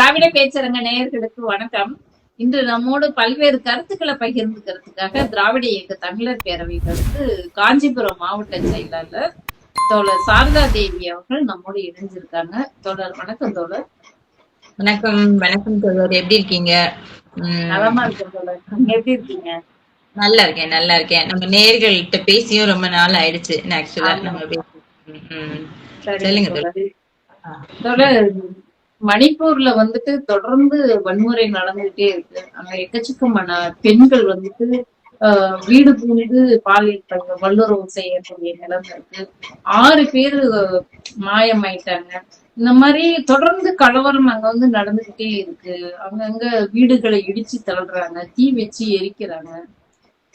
திராவிட பேச்சரங்க நேயர்களுக்கு வணக்கம். இன்று நம்மோடு பல்வேறு கருத்துக்களை பகிர்ந்துக்கிறதுக்காக திராவிட இயக்க தமிழர் பேரவையிலிருந்து காஞ்சிபுரம் மாவட்ட செயலாளர் தோழர் சாரதா தேவி அவர்கள் நம்மோடு இணைஞ்சிருக்காங்க. தோழர் வணக்கம் தோழர். வணக்கம் வணக்கம் தோழர். எப்படி இருக்கீங்க? நலமா இருக்கேன் தோழர். எப்படி இருக்கீங்க? நல்லா இருக்கேன் நல்லா இருக்கேன். நம்ம நேர்கள்கிட்ட பேசியும் ரொம்ப நாள் ஆயிடுச்சு. ஆக்சுவலா ஆமா. நம்ம சொல்லுங்க மணிப்பூர்ல வந்துட்டு தொடர்ந்து வன்முறை நடந்துகிட்டே இருக்கு. அங்க எக்கச்சக்கமான பெண்கள் வந்துட்டு ஆஹ், வீடு புகுந்து பாலியல் வல்லுறவு செய்யக்கூடிய நிலைமை இருக்கு. ஆறு பேர் மாயமாயிட்டாங்க. இந்த மாதிரி தொடர்ந்து கலவரம் அங்க வந்து நடந்துகிட்டே இருக்கு. அங்கங்க வீடுகளை இடிச்சு தள்ளுறாங்க. தீ வச்சு எரிக்கிறாங்க.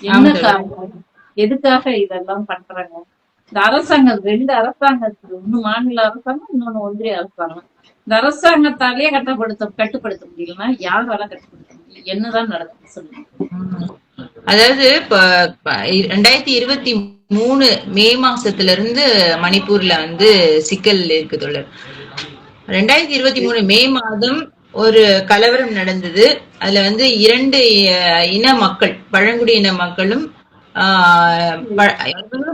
என்ன. காரணம்? எதுக்காக இதெல்லாம் பண்றாங்க? இந்த அரசாங்கம் ரெண்டு அரசாங்கத்துக்கு ஒண்ணு மாநில அரசாங்கம் இன்னொன்னு ஒன்றிய அரசாங்கம். இந்த அரசாங்கத்தாலே கட்டுப்படுத்த கட்டுப்படுத்த முடியலன்னா யாரால கட்டுப்படுத்த முடியல? என்னதான் நடக்கும் சொல்லுங்க. அதாவது இப்ப ரெண்டாயிரத்தி இருபத்தி மூணு மே மாசத்துல இருந்து மணிப்பூர்ல வந்து சிக்கல் இருக்கு தொடர் ரெண்டாயிரத்தி இருபத்தி மூணு மே மாதம் ஒரு கலவரம் நடந்தது. அதுல வந்து இரண்டு இன மக்கள் பழங்குடியின மக்களும்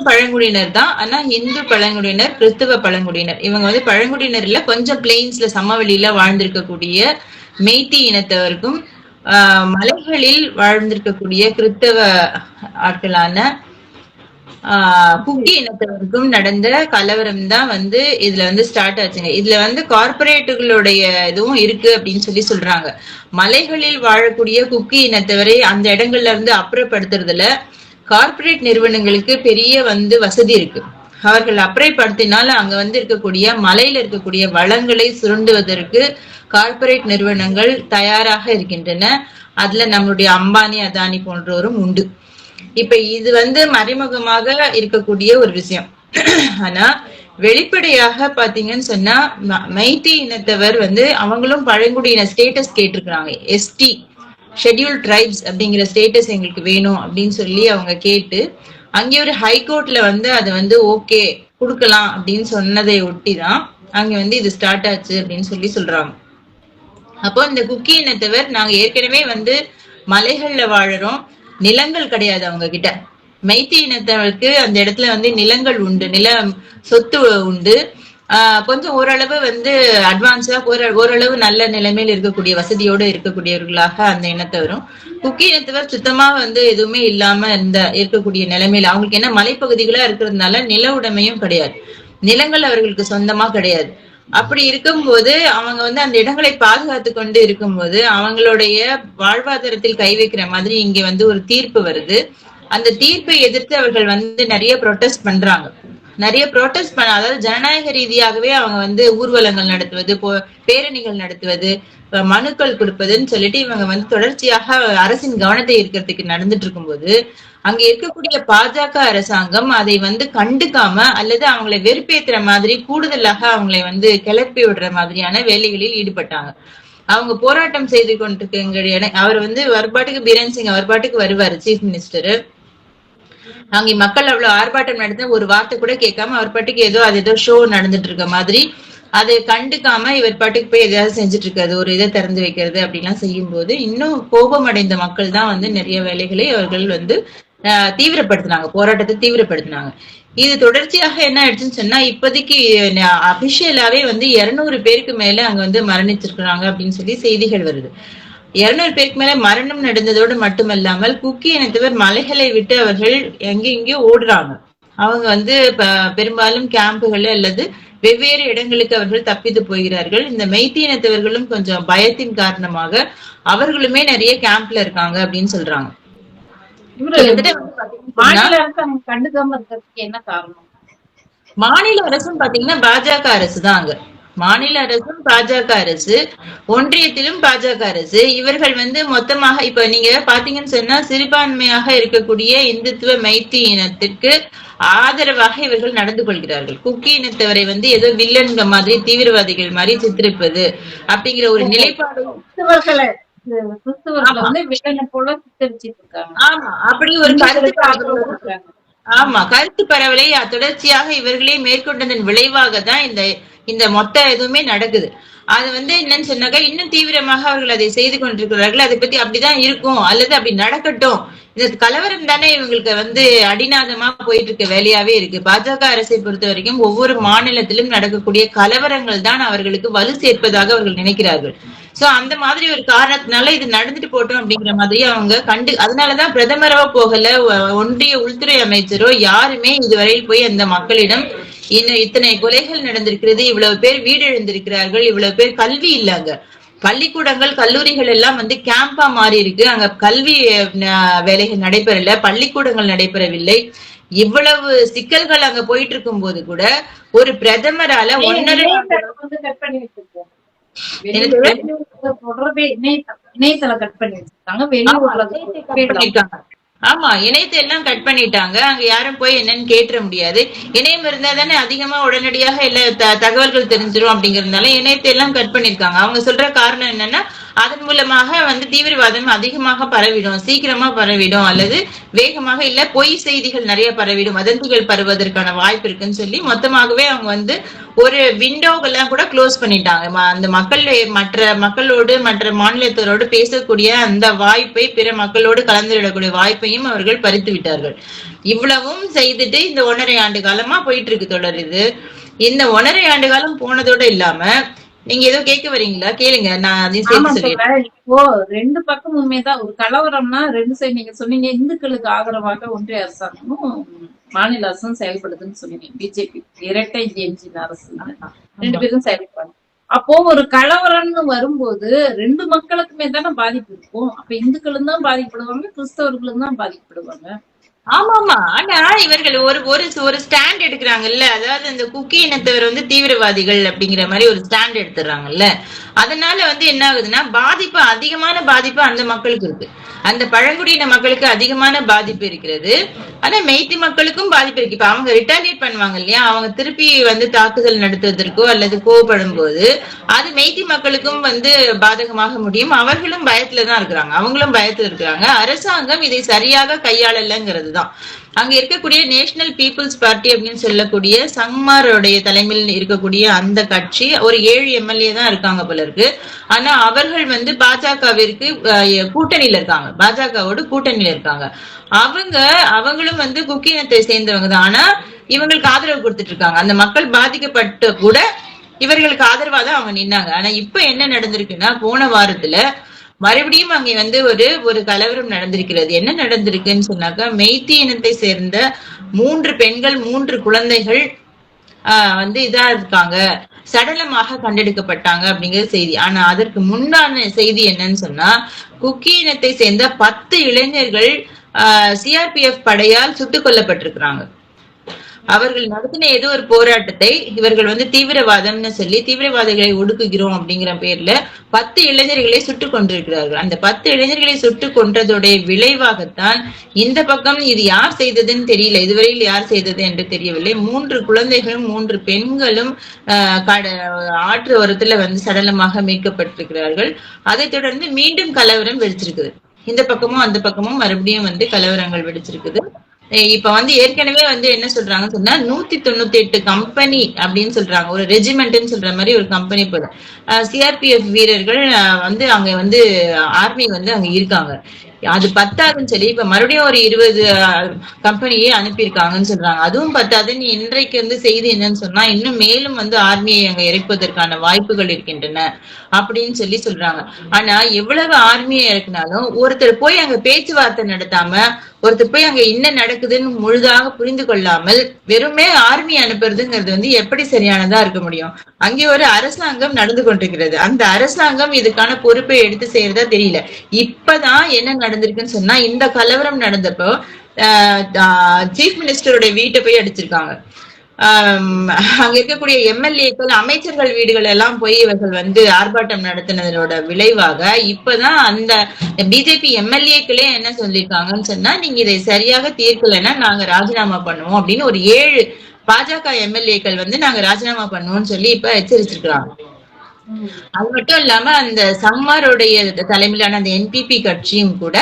பழங்குடியினர் தான். ஆனா இந்து பழங்குடியினர் கிறிஸ்தவ பழங்குடியினர். இவங்க வந்து பழங்குடியினர்ல கொஞ்சம் பிளெயின்ஸ்ல சமவெளியில வாழ்ந்திருக்கக்கூடிய மெய்த்தி இனத்தவருக்கும் ஆஹ், மலைகளில் வாழ்ந்திருக்கக்கூடிய கிறிஸ்தவ ஆட்களான ஆஹ் குக்கி இனத்தவருக்கும் நடந்த கலவரம் தான் வந்து இதுல வந்து ஸ்டார்ட் ஆச்சுங்க. இதுல வந்து கார்பரேட்டுகளுடைய இதுவும் இருக்கு அப்படின்னு சொல்லி சொல்றாங்க. மலைகளில் வாழக்கூடிய குக்கி இனத்தவரை அந்த இடங்கள்ல இருந்து அப்புறப்படுத்துறதுல கார்ப்பரேட் நிறுவனங்களுக்கு பெரிய வந்து வசதி இருக்கு. அவர்கள் அப்புறப்படுத்தினால அங்க வந்து இருக்கக்கூடிய மலையில இருக்கக்கூடிய வளங்களை சுரண்டுவதற்கு கார்ப்பரேட் நிறுவனங்கள் தயாராக இருக்கின்றன. அதுல நம்மளுடைய அம்பானி அதானி போன்றோரும் உண்டு. இப்ப இது வந்து மறைமுகமாக இருக்கக்கூடிய ஒரு விஷயம். ஆனா வெளிப்படையாக பாத்தீங்கன்னு சொன்னா ம- மைத்தி இனத்தவர் வந்து அவங்களும் பழங்குடியின ஸ்டேட்டஸ் கேட்டிருக்கிறாங்க. எஸ்டி ஷெட்யூல் ட்ரைப்ஸ் அப்படிங்கிற ஸ்டேட்டஸ் எங்களுக்கு வேணும் அப்படின்னு சொல்லி அவங்க கேட்டு அங்கே ஒரு ஹைகோர்ட்ல வந்து அது வந்து ஓகே கொடுக்கலாம் அப்படின்னு சொன்னதை ஒட்டி தான் அங்கே வந்து இது ஸ்டார்ட் ஆச்சு அப்படின்னு சொல்லி சொல்றாங்க. அப்போ இந்த குக்கி இனத்தவர் நாங்க ஏற்கனவே வந்து மலைகள்ல வாழறோம் நிலங்கள் கிடையாது அவங்க கிட்ட மைத்தி இனத்தவருக்கு அந்த இடத்துல வந்து நிலங்கள் உண்டு நில சொத்து உண்டு. கொஞ்சம் ஓரளவு வந்து அட்வான்ஸா ஒரு ஓரளவு நல்ல நிலைமையில் இருக்கக்கூடிய வசதியோடு இருக்கக்கூடியவர்களாக அந்த இனத்தவரும் குக்கி இனத்தவர் சுத்தமா வந்து எதுவுமே இல்லாம இந்த இருக்கக்கூடிய நிலைமையில அவங்களுக்கு என்ன மலைப்பகுதிகளா இருக்கிறதுனால நில உடைமையும் கிடையாது. நிலங்கள் அவர்களுக்கு சொந்தமா கிடையாது. அப்படி இருக்கும்போது அவங்க வந்து அந்த இடங்களை பாதுகாத்து கொண்டு இருக்கும்போது அவங்களுடைய வாழ்வாதாரத்தில் கை வைக்கிற மாதிரி இங்க வந்து ஒரு தீர்ப்பு வருது. அந்த தீர்ப்பை எதிர்த்து அவர்கள் வந்து நிறைய ப்ரொட்டஸ்ட் பண்றாங்க. நிறைய ப்ரொட்டஸ்ட் பண்ண அதாவது ஜனநாயக ரீதியாகவே அவங்க வந்து ஊர்வலங்கள் நடத்துவது போ- பேரணிகள் நடத்துவது மனுக்கள் கொடுப்பதுன்னு சொல்லிட்டு இவங்க வந்து தொடர்ச்சியாக அரசின் கவனத்தை ஈர்க்கிறதுக்கு நடந்துட்டு இருக்கும்போது அங்க இருக்கக்கூடிய பாஜக அரசாங்கம் அதை வந்து கண்டுக்காம அல்லது அவங்களை வெறுப்பேத்துற மாதிரி கூடுதலாக அவங்களை வந்து கிளப்பி விடுற மாதிரியான வேலைகளில் ஈடுபட்டாங்க. அவங்க போராட்டம் செய்து கொண்டிருக்க அவர் வந்து அவர் பாட்டுக்கு பீரன் சிங் அவர் பாட்டுக்கு வருவாரு சீஃப் மினிஸ்டர். அங்க மக்கள் அவ்வளவு ஆர்ப்பாட்டம் நடந்த ஒரு வார்த்தை கூட கேட்காம அவர் பாட்டுக்கு ஏதோ அது ஏதோ ஷோ நடந்துட்டு இருக்க மாதிரி அதை கண்டுக்காம இவர் பாட்டுக்கு போய் எதாவது செஞ்சுட்டு இருக்காது ஒரு இதை திறந்து வைக்கிறது அப்படிலாம் செய்யும்போது இன்னும் கோபம் அடைந்த மக்கள் தான் வந்து நிறைய வேலைகளை அவர்கள் வந்து ஆஹ், தீவிரப்படுத்தினாங்க போராட்டத்தை தீவிரப்படுத்தினாங்க. இது தொடர்ச்சியாக என்ன ஆயிடுச்சுன்னு சொன்னா இப்போதைக்கு அபிஷியலாவே வந்து இருநூறு பேருக்கு மேல அங்க வந்து மரணிச்சிருக்கிறாங்க அப்படின்னு சொல்லி செய்திகள் வருது. இருநூறு பேருக்கு மேல மரணம் நடந்ததோடு மட்டுமல்லாமல் குக்கி இனத்தவர் மலைகளை விட்டு அவர்கள் எங்க எங்கேயோ ஓடுறாங்க. அவங்க வந்து பெரும்பாலும் கேம்புகள் அல்லது வெவ்வேறு இடங்களுக்கு அவர்கள் தப்பித்து போகிறார்கள். இந்த மெய்த்தி இனத்தவர்களும் கொஞ்சம் பயத்தின் காரணமாக அவர்களுமே நிறைய கேம்ப்ல இருக்காங்க அப்படின்னு சொல்றாங்க. மாநில அரசும் பாத்தீங்கன்னா பாஜக அரசு தான் அங்க. மாநில அரசும் பாஜக அரசு ஒன்றியத்திலும் பாஜக அரசு. இவர்கள் வந்து மொத்தமாக இப்ப நீங்க பாத்தீங்கன்னு சொன்னா சிறுபான்மையாக இருக்கக்கூடிய இந்துத்துவ மைத்தி இனத்திற்கு ஆதரவாக இவர்கள் நடந்து கொள்கிறார்கள். குக்கி இனத்தவரை வந்து ஏதோ வில்லன்க மாதிரி தீவிரவாதிகள் மாதிரி சித்தரிப்பது அப்படிங்கிற ஒரு நிலைப்பாடு. ஆமா. அப்படி ஒரு கருத்து. ஆமா. கருத்து பரவலை. தொடர்ச்சியாக இவர்களே மேற்கொண்டதன் விளைவாக தான் இந்த இந்த மொத்த எதுவுமே நடக்குது. அது வந்து என்னன்னு சொன்னாக்கா இன்னும் தீவிரமாக அவர்கள் அதை செய்து கொண்டிருக்கிறார்கள். அதை பத்தி அப்படிதான் இருக்கும். அல்லது அப்படி நடக்கட்டும். இந்த கலவரம் தானே இவங்களுக்கு வந்து அடிநாதமா போயிட்டு இருக்க வேலையாவே இருக்கு. பாஜக அரசை பொறுத்த வரைக்கும் ஒவ்வொரு மாநிலத்திலும் நடக்கக்கூடிய கலவரங்கள் தான் அவர்களுக்கு வலு சேர்ப்பதாக அவர்கள் நினைக்கிறார்கள். சோ அந்த மாதிரி ஒரு காரணத்தினால இது நடந்துட்டு போட்டோம் அப்படிங்கிற மாதிரி அவங்க கண்டு அதனாலதான் பிரதமரோ போகல ஒ- ஒன்றிய உள்துறை அமைச்சரோ யாருமே இதுவரையில் போய் அந்த மக்களிடம் இன்னும் இத்தனை கொலைகள் நடந்திருக்கிறது இவ்வளவு பேர் வீடு இழந்திருக்கிறார்கள் இவ்வளவு பேர் கல்வி இல்லங்க. பள்ளிக்கூடங்கள் கல்லூரிகள் எல்லாம் வந்து கேம்பா மாறி இருக்கு. அங்க கல்வி வேலைகள் நடைபெறல பள்ளிக்கூடங்கள் நடைபெறவில்லை. இவ்வளவு சிக்கல்கள் அங்க போயிட்டு இருக்கும் போது கூட ஒரு பிரதமரால ஒன்னரை தொடர்பே இணையதளம் இணையதளம் கட் பண்ணி வச்சிருக்காங்க. வெளியூர்ல பண்ணிருக்காங்க. ஆமா இணையத்தை எல்லாம் கட் பண்ணிட்டாங்க. அங்க யாரும் போய் என்னன்னு கேட்டுற முடியாது. இணையம் இருந்தா தானே அதிகமா உடனடியாக எல்லா த- தகவல்கள் தெரிஞ்சிரும் அப்படிங்கறதுனால இணையத்தை எல்லாம் கட் பண்ணிருக்காங்க. அவங்க சொல்ற காரணம் என்னன்னா அதன் மூலமாக வந்து தீவிரவாதம் அதிகமாக பரவிடும் சீக்கிரமா பரவிடும் அல்லது வேகமாக இல்ல பொய் செய்திகள் நிறைய பரவிடும் வதந்திகள் பரவுவதற்கான வாய்ப்பு இருக்குன்னு சொல்லி மொத்தமாகவே அவங்க வந்து ஒரு விண்டோவெல்லாம் கூட க்ளோஸ் பண்ணிட்டாங்க. ம- அந்த மக்கள் மற்ற மக்களோடு மற்ற மாநிலத்தரோடு பேசக்கூடிய அந்த வாய்ப்பை பிற மக்களோடு கலந்துவிடக்கூடிய வாய்ப்பையும் அவர்கள் பறித்து விட்டார்கள். இவ்வளவும் செய்துட்டு இந்த ஒன்றரை ஆண்டு காலமா போயிட்டு இருக்கு தொடர் இது. இந்த ஒன்றரை ஆண்டு காலம் போனதோட இல்லாம நீங்க ஏதோ கேட்க வரீங்களா? கேளுங்க நான் அதையும் இப்போ ரெண்டு பக்கமுமே தான். ஒரு கலவரம்னா ரெண்டு சைடு நீங்க சொன்னீங்க இந்துக்களுக்கு ஆதரவாக ஒன்றிய அரசாங்கமும் மாநில அரசும் செயல்படுதுன்னு சொன்னீங்க. பிஜேபி இரட்டை என்ஜின் அரசு. ரெண்டு பேரும் செயல்படுறாங்க. அப்போ ஒரு கலவரம்னு வரும்போது ரெண்டு மக்களுக்குமே தானே பாதிப்பு இருக்கும். அப்ப இந்துக்களும் தான் பாதிக்கப்படுவாங்க கிறிஸ்தவர்களும் தான் பாதிக்கப்படுவாங்க. ஆமா ஆமா ஆனா இவர்கள் ஒரு ஒரு ஒரு ஸ்டாண்ட் எடுக்கிறாங்கல்ல. அதாவது இந்த குக்கி இனத்தவர் வந்து தீவிரவாதிகள் அப்படிங்கிற மாதிரி ஒரு ஸ்டாண்ட் எடுத்துறாங்கல்ல அதனால வந்து என்ன ஆகுதுன்னா பாதிப்பு அதிகமான பாதிப்பு அந்த மக்களுக்கு இருக்கு. அந்த பழங்குடியின மக்களுக்கு அதிகமான பாதிப்பு இருக்கிறது. ஆனா மெய்த்தி மக்களுக்கும் பாதிப்பு இருக்கு. இப்ப அவங்க ரிட்டாலியேட் பண்ணுவாங்க இல்லையா? அவங்க திருப்பி வந்து தாக்குதல் நடத்துவதற்கோ அல்லது கோவப்படும் போது அது மெய்த்தி மக்களுக்கும் வந்து பாதகமாக முடியும். அவர்களும் பயத்துலதான் இருக்கிறாங்க. அவங்களும் பயத்துல இருக்கிறாங்க. அரசாங்கம் இதை சரியாக கையாளலங்கிறது தான். அங்க இருக்கக்கூடிய நேஷனல் பீப்புள்ஸ் பார்ட்டி அப்படின்னு சொல்லக்கூடிய சங்மாரோடைய தலைமையில் இருக்கக்கூடிய அந்த கட்சி ஒரு ஏழு எம்எல்ஏ தான் இருக்காங்க போல இருக்கு. ஆனா அவர்கள் வந்து பாஜகவிற்கு கூட்டணியில இருக்காங்க. பாஜகவோட கூட்டணியில இருக்காங்க. அவங்க அவங்களும் வந்து குக்கினத்தை சேர்ந்தவங்க தான். ஆனா இவங்களுக்கு ஆதரவு கொடுத்துட்டு இருக்காங்க. அந்த மக்கள் பாதிக்கப்பட்டு கூட இவர்களுக்கு ஆதரவா தான் அவங்க நின்னாங்க. ஆனா இப்ப என்ன நடந்திருக்குன்னா போன வாரத்துல மறுபடியும் அங்கே வந்து ஒரு ஒரு கலவரம் நடந்திருக்கிறது. என்ன நடந்திருக்குன்னு சொன்னாக்கா மெய்த்தி இனத்தை சேர்ந்த மூன்று பெண்கள் மூன்று குழந்தைகள் ஆஹ் வந்து இதா இருக்காங்க. சடலமாக கண்டெடுக்கப்பட்டாங்க அப்படிங்கிற செய்தி. ஆனா அதற்கு முன்னான செய்தி என்னன்னு சொன்னா குக்கி இனத்தை சேர்ந்த பத்து இளைஞர்கள் சிஆர்பிஎஃப் படையால் சுட்டுக் கொல்லப்பட்டிருக்கிறாங்க. அவர்கள் நடத்தின ஏதோ ஒரு போராட்டத்தை இவர்கள் வந்து தீவிரவாதம்னு சொல்லி தீவிரவாதிகளை ஒடுக்குகிறோம் அப்படிங்கிற பேர்ல பத்து இளைஞர்களை சுட்டுக் கொண்டிருக்கிறார்கள். அந்த பத்து இளைஞர்களை சுட்டுக் கொன்றதோடைய விளைவாகத்தான் இந்த பக்கம் இது யார் செய்ததுன்னு தெரியல. இதுவரையில் யார் செய்தது என்று தெரியவில்லை. மூன்று குழந்தைகளும் மூன்று பெண்களும் ஆஹ் கட- ஆற்று ஓரத்துல வந்து சடலமாக மீட்கப்பட்டிருக்கிறார்கள். அதைத் தொடர்ந்து மீண்டும் கலவரம் வெடிச்சிருக்குது. இந்த பக்கமும் அந்த பக்கமும் மறுபடியும் வந்து கலவரங்கள் வெடிச்சிருக்குது. இப்ப வந்து ஏற்கனவே வந்து என்ன சொல்றாங்க சொன்னா நூத்தி தொண்ணூத்தி எட்டு கம்பெனி அப்படின்னு சொல்றாங்க. ஒரு ரெஜிமெண்ட்னு சொல்ற மாதிரி ஒரு கம்பெனி போல. சிஆர்பிஎஃப் வீரர்கள் வந்து அங்க வந்து ஆர்மி வந்து அங்க இருக்காங்க. அது பத்தாதுன்னு சொல்லி இப்ப மறுபடியும் ஒரு இருபது கம்பெனியே அனுப்பியிருக்காங்கன்னு சொல்றாங்க. அதுவும் பத்தாதுன்னு இன்றைக்கு வந்து செய்தி என்னன்னு சொன்னா இன்னும் மேலும் வந்து ஆர்மியை அங்க இறக்குவதற்கான வாய்ப்புகள் இருக்கின்றன அப்படின்னு சொல்லி சொல்றாங்க. ஆனா எவ்வளவு ஆர்மியை இறக்குனாலும் ஒருத்தர் போய் அங்க பேச்சுவார்த்தை நடத்தாம ஒருத்தர் போய் அங்க என்ன நடக்குதுன்னு முழுதாக புரிந்து கொள்ளாமல் வெறுமே ஆர்மி அனுப்புறதுங்கிறது வந்து எப்படி சரியானதா இருக்க முடியும்? அங்கே ஒரு அரசாங்கம் நடந்து கொண்டிருக்கிறது. அந்த அரசாங்கம் இதுக்கான பொறுப்பை எடுத்து செய்யறதா தெரியல. இப்பதான் என்ன நடந்திருக்குன்னு சொன்னா இந்த கலவரம் நடந்தப்போ சீஃப் மினிஸ்டருடைய வீட்டை போய் அடிச்சிருக்காங்க. அங்க இருக்கக்கூடிய எம்எல்ஏக்கள் அமைச்சர்கள் வீடுகள் எல்லாம் போய் இவர்கள் வந்து ஆர்ப்பாட்டம் நடத்தினதோட விளைவாக இப்பதான் அந்த பிஜேபி எம்எல்ஏக்களே என்ன சொல்லியிருக்காங்கன்னு சொன்னா நீங்க இதை சரியாக தீர்க்கலைன்னா நாங்க ராஜினாமா பண்ணுவோம் அப்படின்னு ஒரு ஏழு பாஜக எம்எல்ஏக்கள் வந்து நாங்க ராஜினாமா பண்ணுவோம்னு சொல்லி இப்ப எச்சரிச்சிருக்கிறாங்க. அது மட்டும் இல்லாம அந்த சம்மாருடைய தலைமையிலான அந்த என்பிபி கட்சியும் கூட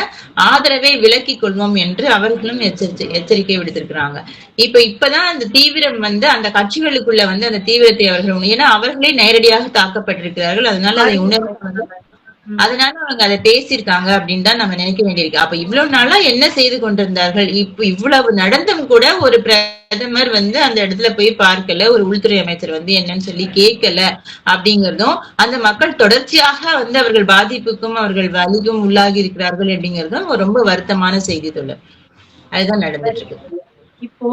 ஆதரவை விலக்கிக் கொள்வோம் என்று அவர்களும் எச்சரிக்கை எச்சரிக்கை விடுத்திருக்கிறாங்க. இப்ப இப்பதான் அந்த தீவிரம் வந்து அந்த கட்சிகளுக்குள்ள வந்து அந்த தீவிரத்தை அவர்கள் ஏன்னா அவர்களே நேரடியாக தாக்கப்பட்டிருக்கிறார்கள். அதனால அதை உணர்வு அதனால அவங்க அதை பேசியிருக்காங்க அப்படின்னு தான் நம்ம நினைக்க வேண்டியிருக்கு. அப்ப இவ்வளவு நாளா என்ன செய்து கொண்டிருந்தார்கள்? இப்ப இவ்வளவு நடந்தும் கூட ஒரு பிரதமர் வந்து அந்த இடத்துல போய் பார்க்கல. ஒரு உள்துறை அமைச்சர் வந்து என்னன்னு சொல்லி கேட்கல அப்படிங்கறதும் அந்த மக்கள் தொடர்ச்சியாக வந்து அவர்கள் பாதிப்புக்கும் அவர்கள் வலிக்கும் உள்ளாகி இருக்கிறார்கள் அப்படிங்கறதும் ரொம்ப வருத்தமான செய்தி தொடர் அதுதான் நடந்துட்டு இருக்கு இப்போ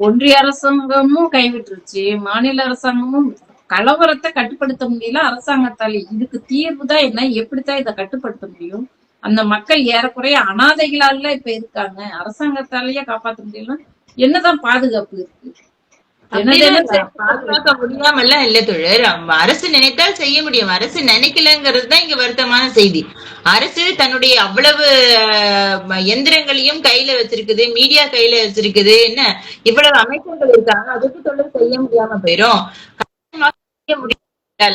ஒன்றிய அரசாங்கமும் கைவிட்டுருச்சு. மாநில அரசாங்கமும் கலவரத்தை கட்டுப்படுத்த முடியல அரசாங்கத்தால இதுக்கு தீர்வு தான் என்ன? எப்படித்தான் இதை கட்டுப்படுத்த முடியும்? அந்த மக்கள் ஏறக்குறைய அனாதைகளால இப்ப இருக்காங்க. அரசாங்கத்தாலேயே காப்பாத்த முடியல என்னதான் பாதுகாப்பு இருக்கு? இல்ல. பாதுகாக்க முடியாமல்லாம் இல்ல தொழில் அரசு நினைத்தால் செய்ய முடியும். அரசு நினைக்கலங்கிறது தான் இங்க வருத்தமான செய்தி. அரசு தன்னுடைய அவ்வளவு எந்திரங்களையும் கையில வச்சிருக்குது மீடியா கையில வச்சிருக்குது. என்ன? இவ்வளவு அமைச்சர்கள் இருக்காங்க. அதுக்கு தொடர் செய்ய முடியாம போயிரும். முடியாது.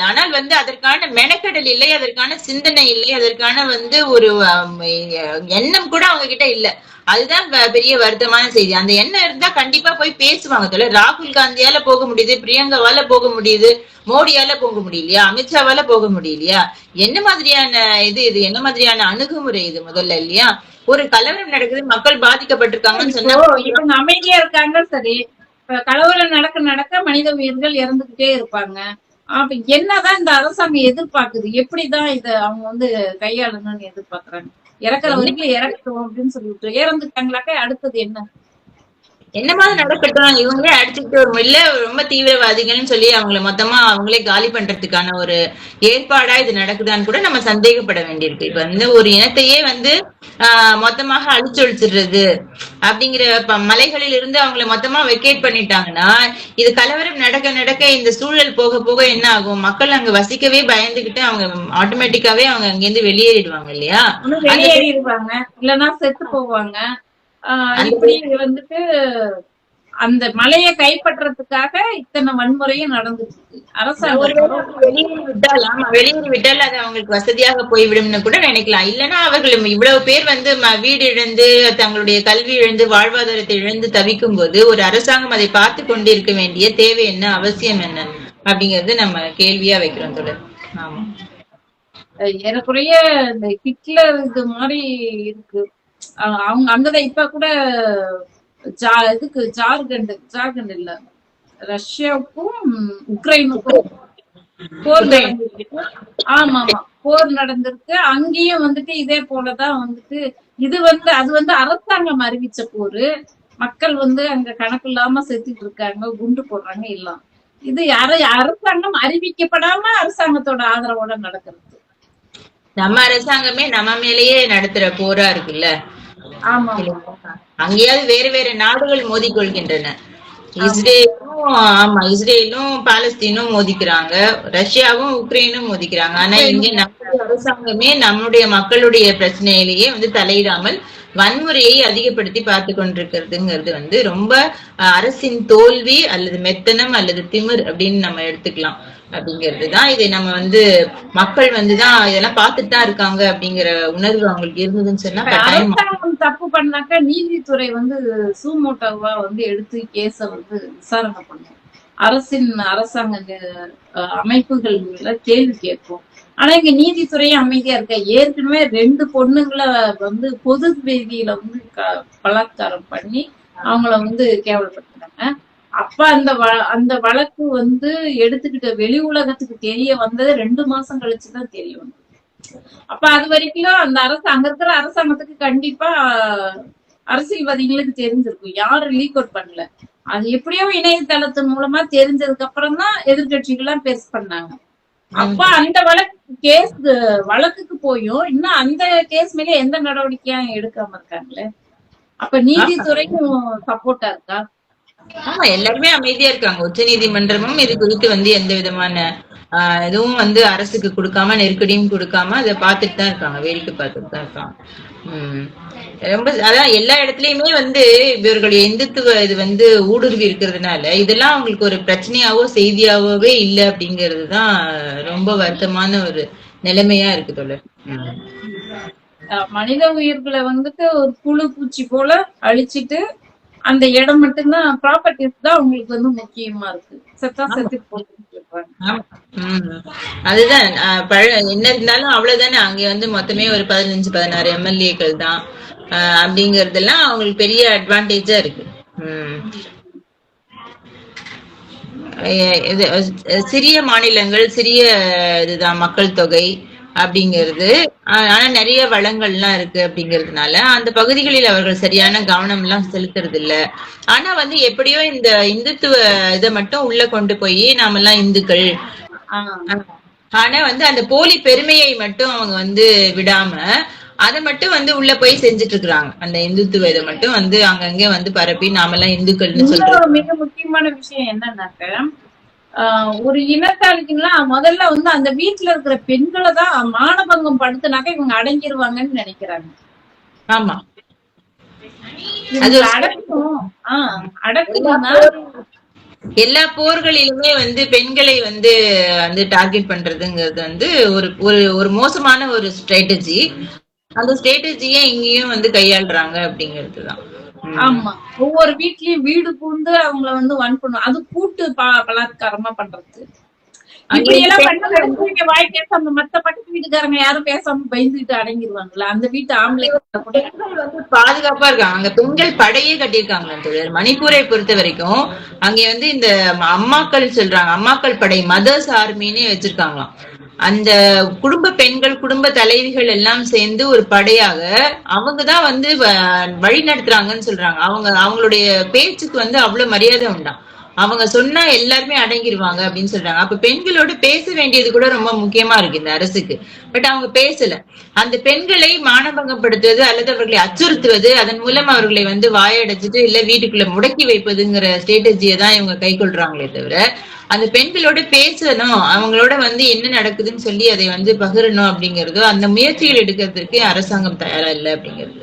ஆனால் வந்து அதற்கான மெனக்கடல் இல்லை அதற்கான சிந்தனை இல்லை அதற்கான வந்து ஒரு எண்ணம் கூட அவங்க கிட்ட இல்ல. அதுதான் பெரிய வருத்தமான செய்தி. அந்த எண்ணம் இருந்தா கண்டிப்பா போய் பேசுவாங்க தோழர். ராகுல் காந்தியால போக முடியுது பிரியங்காவால போக முடியுது மோடியால போக முடியலையா அமித்ஷாவால போக முடியலையா? என்ன மாதிரியான இது இது என்ன மாதிரியான அணுகுமுறை இது முதல்ல இல்லையா? ஒரு கலவரம் நடக்குது மக்கள் பாதிக்கப்பட்டிருக்காங்கன்னு சொன்னா அமைதியா இருக்காங்க சரி. கலவரம் நடக்க நடக்க மனித உயிர்கள் இறந்துகிட்டே இருப்பாங்க. அப்ப என்னதான் இந்த அரசாங்கம் எதிர்பார்க்குது எப்படிதான் இத அவங்க வந்து கையாளணும்னு எதிர்பார்க்கறாங்க இறக்குற வரைக்கும் இறக்கட்டும் அப்படின்னு சொல்லிட்டு. இறந்துட்டாங்களாக்க அடுத்தது என்ன? என்ன மாதிரி நடக்கட்டும் இவங்களே அடிச்சுட்டு ஒரு இல்ல ரொம்ப தீவிரவாதிகள்னு சொல்லி அவங்கள மொத்தமா அவங்களே காலி பண்றதுக்கான ஒரு ஏற்பாடா இது நடக்குதான்னு கூட நம்ம சந்தேகப்பட வேண்டியிருக்கு. இப்ப வந்து ஒரு இனத்தையே வந்து ஆஹ் மொத்தமாக அழிச்சொழிச்சிடுறது அப்படிங்கிற மலைகளில் இருந்து அவங்கள மொத்தமா வெக்கேட் பண்ணிட்டாங்கன்னா இது கலவரம் நடக்க நடக்க இந்த சூழல் போக போக என்ன ஆகும்? மக்கள் அங்க வசிக்கவே பயந்துகிட்டு அவங்க ஆட்டோமேட்டிக்காவே அவங்க அங்கிருந்து வெளியேறிடுவாங்க இல்லையா? வெளியேறிடுவாங்க. இல்லைன்னா செத்து போவாங்க. இப்படி வந்துட்டு அந்த மலையை கைப்பற்றதுக்காக இத்தனை வன்முறையும் இருக்கு அரசாங்கம். வெளியேறி விட்டால் ஆமா வெளியேறி விட்டால் அது அவங்களுக்கு வசதியாக போய்விடும்னு கூட நினைக்கலாம். இல்லைன்னா அவர்கள் இவ்வளவு பேர் வந்து வீடு இழந்து தங்களுடைய கல்வி இழந்து வாழ்வாதாரத்தை இழந்து தவிக்கும் போது ஒரு அரசாங்கம் அதை பார்த்து கொண்டிருக்க வேண்டிய தேவை என்ன அவசியம் என்ன அப்படிங்கறது நம்ம கேள்வியா வைக்கிறோம் தொடர். ஆமா. ஏறக்குறைய இந்த ஹிட்லர் இது மாதிரி இருக்கு. அவங்க அங்கதான் இப்ப கூட ஜா இதுக்கு ஜார்க்கண்ட் ஜார்க்கண்ட் இல்ல. ரஷ்யாவுக்கும் உக்ரைனுக்கும் போர் நடந்திருக்கு. ஆமா ஆமா. போர் நடந்திருக்கு. அங்கேயும் வந்துட்டு இதே போலதான் வந்துட்டு இது வந்து அது வந்து அரசாங்கம் அறிவிச்ச போரு. மக்கள் வந்து அங்க கணக்கு இல்லாம செத்துட்டு இருக்காங்க குண்டு போடுறாங்க எல்லாம். இது யார அரசாங்கம் அறிவிக்கப்படாம அரசாங்கத்தோட ஆதரவோட நடக்கிறது. நம்ம அரசாங்கமே நம்ம மேலேயே நடத்துற போரா இருக்குல்ல? அங்கேயாவது வேறு வேறு நாடுகள் மோதிக்கொள்கின்றன. இஸ்ரேலும் ஆமா இஸ்ரேலும் பாலஸ்தீனும் மோதிக்கிறாங்க. ரஷ்யாவும் உக்ரைனும் மோதிக்கிறாங்க. ஆனா இங்க நம்முடைய அரசாங்கமே நம்முடைய மக்களுடைய பிரச்சனையிலேயே வந்து தலையிடாமல் வன்முறையை அதிகப்படுத்தி பார்த்து கொண்டிருக்கிறதுங்கிறது வந்து ரொம்ப அரசின் தோல்வி அல்லது மெத்தனம் அல்லது திமிர் அப்படின்னு நம்ம எடுத்துக்கலாம். அப்படிங்கிறது தான் இதை நம்ம வந்து மக்கள் வந்துதான் இதெல்லாம் பார்த்துட்டு தான் இருக்காங்க அப்படிங்கிற உணர்வு அவங்களுக்கு இருந்ததுன்னு சொன்னா தப்பு பண்ணாக்க நீதித்துறை வந்து சூமோட்டோவா வந்து எடுத்து கேஸ வந்து விசாரணை பண்ணும். அரசின் அரசாங்க அமைப்புகள் மேல கேள்வி கேட்கும் ஆனா இங்க நீதித்துறையும் அமைதியா இருக்க? ஏற்கனவே ரெண்டு பொண்ணுங்களை வந்து பொது வீதியில வந்து பலாத்காரம் பண்ணி அவங்கள வந்து கேவலப்படுத்தினாங்க அப்ப அந்த அந்த வழக்கு வந்து எடுத்துக்கிட்ட வெளி உலகத்துக்கு தெரிய வந்தது ரெண்டு மாசம் கழிச்சுதான் தெரிய வந்தது. அப்ப அது வரைக்கும் அந்த அரசு அங்க இருக்கிற அரசாங்கத்துக்கு கண்டிப்பா அரசியல்வாதிகளுக்கு தெரிஞ்சிருக்கும். யாரும் லீக் அவுட் பண்ணல. அது எப்படியோ இணையதளத்தின் மூலமா தெரிஞ்சதுக்கு அப்புறம் தான் எதிர்கட்சிகள்லாம் பெருசு பண்ணாங்க. அப்ப அந்த வழக்கு கேஸ் வழக்குக்கு போயும் இன்னும் அந்த கேஸ் மேல எந்த நடவடிக்கையும் எடுக்காம இருக்காங்களே? அப்ப நீதித்துறைக்கும் சப்போர்ட்டா இருக்கா? ஆமா எல்லாருமே அமைதியா இருக்காங்க. உச்ச நீதிமன்றமும் இது குறித்து வந்து எந்த விதமான ஆஹ் எதுவும் வந்து அரசுக்கு கொடுக்காம நெருக்கடியும் கொடுக்காம அதை பார்த்துட்டு தான் இருக்காங்க. வேடிக்கை பார்த்துட்டு தான் இருக்காங்க. உம் ரொம்ப அதான் எல்லா இடத்துலயுமே வந்து இவர்களுடைய இந்துத்துவ இது வந்து ஊடுருவி இருக்கிறதுனால இதெல்லாம் அவங்களுக்கு ஒரு பிரச்சனையாவோ செய்தியாவோவே இல்லை அப்படிங்கிறது தான் ரொம்ப வருத்தமான ஒரு நிலைமையா இருக்கு தோழர். உம் மனித உயிர்களை வந்துட்டு ஒரு புழு பூச்சி போல அழிச்சிட்டு அந்த இடம் மட்டும்தான் ப்ராப்பர்ட்டிஸ் தான் உங்களுக்கு வந்து முக்கியமா இருக்கு. செத்தா செத்து. அதுதான் என்ன இருந்தாலும் அவ்வளவுதானே. அங்க வந்து மொத்தமே ஒரு பதினஞ்சு பதினாறு எம்எல்ஏக்கள் தான். அப்படிங்கறதெல்லாம் அவங்களுக்கு பெரிய அட்வான்டேஜா இருக்கு. சிறிய மாநிலங்கள் சிறிய இதுதான் மக்கள் தொகை. அப்படிங்கிறது. ஆனா நிறைய வளங்கள்லாம் இருக்கு அப்படிங்கிறதுனால அந்த பகுதிகளில் அவர்கள் சரியான கவனம் எல்லாம் செலுத்துறது இல்ல ஆனா வந்து எப்படியோ இந்த இந்துத்துவ இதை மட்டும் உள்ள கொண்டு போய் நாமெல்லாம் இந்துக்கள். ஆஹ் ஆனா வந்து அந்த போலி பெருமையை மட்டும் அவங்க வந்து விடாம அதை மட்டும் வந்து உள்ள போய் செஞ்சுட்டு இருக்காங்க அந்த இந்துத்துவ இதை மட்டும் வந்து அங்கங்க வந்து பரப்பி நாமெல்லாம் இந்துக்கள்னு சொல்றோம். மிக முக்கியமான விஷயம் என்னன்னாக்க ஒரு இனத்தாளுக்குன்னா முதல்ல வந்து அந்த வீட்டுல இருக்கிற பெண்களை தான் மானபங்கம் படுத்தினாக்க இவங்க அடங்கிருவாங்கன்னு நினைக்கிறாங்க. ஆமா. அடக்கணும். ஆஹ் அடக்கணும்னா எல்லா போர்களிலுமே வந்து பெண்களை வந்து வந்து டார்கெட் பண்றதுங்கிறது வந்து ஒரு ஒரு ஒரு மோசமான ஒரு ஸ்ட்ராட்டஜி அந்த ஸ்ட்ராட்டஜியை இங்கேயும் வந்து கையாளுறாங்க அப்படிங்கிறதுதான். உம். ஆமா. ஒவ்வொரு வீட்லயும் வீடு பூந்து அவங்கள வந்து வன் பண்ணும் அது கூட்டு பா- பலாத்காரமா பண்றது. இப்படி எல்லாம் பண்ண வாய் பேசாம மத்த பக்கத்து வீட்டுக்காரங்க யாரும் பேசாம பயந்துட்டு அடங்கிடுவாங்கல்ல அந்த வீட்டு ஆம்பளை வந்து பாதுகாப்பா இருக்காங்க. அங்க பெண்கள் படையே கட்டியிருக்காங்க தோழர் மணிப்பூரை பொறுத்த வரைக்கும் அங்க வந்து இந்த அம்மாக்கள் சொல்றாங்க. அம்மாக்கள் படை மதர்ஸ் ஆர்மின்னு வச்சிருக்காங்களாம். அந்த குடும்ப பெண்கள் குடும்ப தலைவிகள் எல்லாம் சேர்ந்து ஒரு படையாக அவங்கதான் வந்து வ- வழி நடத்துறாங்கன்னு சொல்றாங்க. அவங்க அவங்களுடைய பேச்சுக்கு வந்து அவ்வளவு மரியாதை உண்டாம். அவங்க சொன்னா எல்லாருமே அடங்கிடுவாங்க அப்படின்னு சொல்றாங்க. அப்ப பெண்களோட பேச வேண்டியது கூட ரொம்ப முக்கியமா இருக்கு இந்த அரசுக்கு. பட் அவங்க பேசல. அந்த பெண்களை மானபங்கப்படுத்துவது அல்லது அவர்களை அச்சுறுத்துவது அதன் மூலம் அவர்களை வந்து வாயடைச்சிட்டு இல்ல வீட்டுக்குள்ள முடக்கி வைப்பதுங்கிற ஸ்ட்ராட்டஜியை தான் இவங்க கை கொள்றாங்களே தவிர அந்த பெண்களோட பேசணும் அவங்களோட வந்து என்ன நடக்குதுன்னு சொல்லி அதை வந்து பகிரணும் அப்படிங்கறதோ அந்த முயற்சிகள் எடுக்கிறதுக்கு அரசாங்கம் தயாரா இல்லை அப்படிங்கிறது.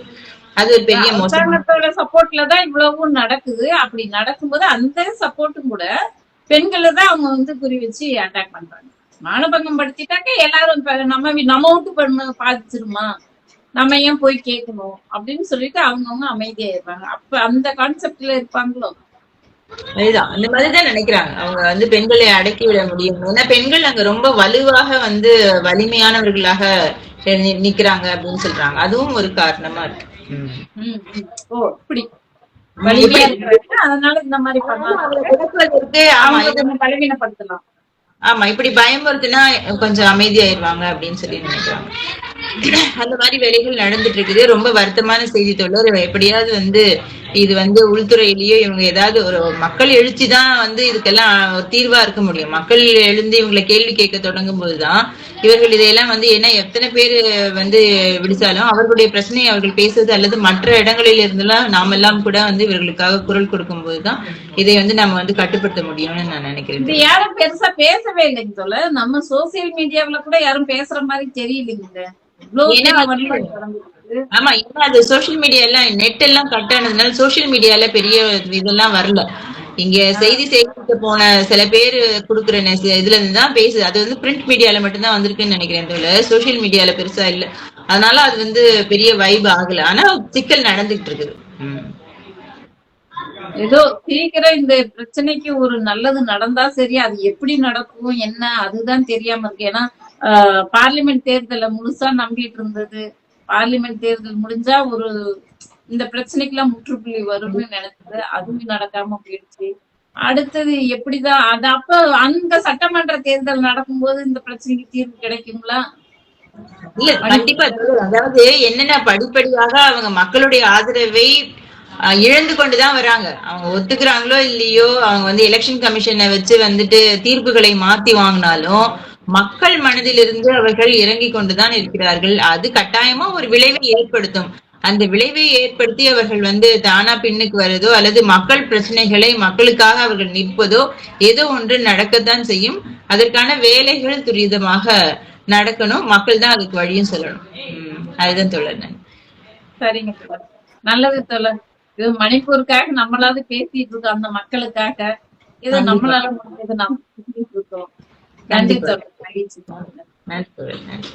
அது பெரிய அரசாங்கத்தோட சப்போர்ட்ல தான் இவ்வளவும் நடக்குது. அப்படி நடக்கும்போது அந்த சப்போர்ட்டும் கூட பெண்களை தான் அவங்க வந்து குறி வச்சு அட்டாக் பண்றாங்க. மானபங்கம் படுத்திட்டாக்க எல்லாரும் இப்ப நம்ம நம்ம வீட்டு பண்ண பாதிச்சிருமா? நம்ம ஏன் போய் கேட்கணும்? அப்படின்னு சொல்லிட்டு அவங்கவுங்க அமைதியா இருப்பாங்க அப்ப அந்த கான்செப்ட்ல இருப்பாங்களோ? அதுதான். அந்த மாதிரிதான் நினைக்கிறாங்க. அவங்க வந்து பெண்களை அடக்கி விட முடியும். ஏன்னா பெண்கள் அங்க ரொம்ப வலுவாக வந்து வலிமையானவர்களாக நிக்கிறாங்க அப்படின்னு சொல்றாங்க. அதுவும் ஒரு காரணமா இருக்கு. ஓ இப்படி வலிமையா இருக்கிறாங்க அதனால இந்த மாதிரி பண்ணலாம். பலவீனப்படுத்தலாம். ஆமா இப்படி பயமுறுத்தினா கொஞ்சம் அமைதியாயிருவாங்க அப்படின்னு சொல்லி நினைக்கிறாங்க. அந்த மாதிரி வேலைகள் நடந்துட்டு இருக்குது. ரொம்ப வருத்தமான செய்தி தொடர் எப்படியாவது வந்து இது வந்து உள்துறையிலயோ இவங்க ஏதாவது ஒரு மக்கள் எழுச்சி தான் வந்து இதுக்கெல்லாம் ஒரு தீர்வா இருக்க முடியும். மக்கள் எழுந்து இவங்களை கேள்வி கேட்க தொடங்கும் போதுதான் இவர்கள் இதையெல்லாம் வந்து ஏன்னா எத்தனை பேர் வந்து விடுச்சாலும் அவர்களுடைய பிரச்சனையை அவர்கள் பேசுவது அல்லது மற்ற இடங்களில் இருந்தெல்லாம் நாமெல்லாம் கூட வந்து இவர்களுக்காக குரல் கொடுக்கும் போதுதான் இதை வந்து நம்ம வந்து கட்டுப்படுத்த முடியும்னு நான் நினைக்கிறேன். யாரும் பெருசா பேச பேசவே இல்லைங்க சொல்ல நம்ம சோசியல் மீடியாவுல கூட யாரும் பேசுற மாதிரி தெரியலைங்க. ஆமா ஏன்னா அது சோஷியல் மீடியா எல்லாம் நெட் எல்லாம் கட் ஆனதுனால சோஷியல் மீடியால பெரிய இதெல்லாம் வரல. இங்க செய்தி சேகரிக்க போன சில பேர் குடுக்குற இதுல இருந்து தான் பேசுது. அது வந்து பிரிண்ட் மீடியால மட்டும்தான் வந்திருக்குன்னு நினைக்கிறேன் தவிர சோஷியல் மீடியால பெருசா இல்ல. அதனால அது வந்து பெரிய வைப் ஆகல. ஆனா சிக்கல் நடந்துகிட்டு இருக்குது. ஏதோ சீக்கிரம் இந்த பிரச்சனைக்கு ஒரு நல்லது நடந்தா சரி அது எப்படி நடக்கும் என்ன அதுதான் தெரியாம இருக்கு. ஏன்னா பார்லிமெண்ட் தேர்தலை முழுசா நம்பிட்டு இருந்தது. பார்லிமெண்ட் தேர்தல் முடிஞ்சா ஒரு இந்த பிரச்சனைக்கு எல்லாம் முற்றுப்புள்ளி வரும்னு நினைச்சது அதுவும் நடக்காம போயிடுச்சு. அடுத்தது எப்படிதான் அது அப்ப அந்த சட்டமன்ற தேர்தல் நடக்கும்போது இந்த பிரச்சனைக்கு தீர்வு கிடைக்குங்களா? இல்ல கண்டிப்பா. அதாவது என்னென்ன படிப்படியாக அவங்க மக்களுடைய ஆதரவை இழந்து கொண்டுதான் வராங்க. அவங்க ஒத்துக்கிறாங்களோ இல்லையோ அவங்க வந்து எலெக்ஷன் கமிஷனை வச்சு வந்துட்டு தீர்ப்புகளை மாத்தி வாங்கினாலும் மக்கள் மனதிலிருந்து அவர்கள் இறங்கி கொண்டுதான் இருக்கிறார்கள். அது கட்டாயமா ஒரு விளைவை ஏற்படுத்தும். அந்த விளைவை ஏற்படுத்தி அவர்கள் வந்து தானா பின்னுக்கு வருதோ அல்லது மக்கள் பிரச்சனைகளை மக்களுக்காக அவர்கள் நிற்பதோ ஏதோ ஒன்று நடக்கத்தான் செய்யும். அதற்கான வேலைகள் துரிதமாக நடக்கணும். மக்கள் தான் அதுக்கு வழியும் சொல்லணும். உம் அதுதான் தோழர் சரிங்க தோழர். நல்லது தோழர். இது மணிப்பூருக்காக நம்மளாவது பேசிட்டு இருக்கோம் அந்த மக்களுக்காக. இது. நம்மளால முடிஞ்சது நம்ம பேசிட்டு இருக்கோம். நன்றி தோழர். நன்றி.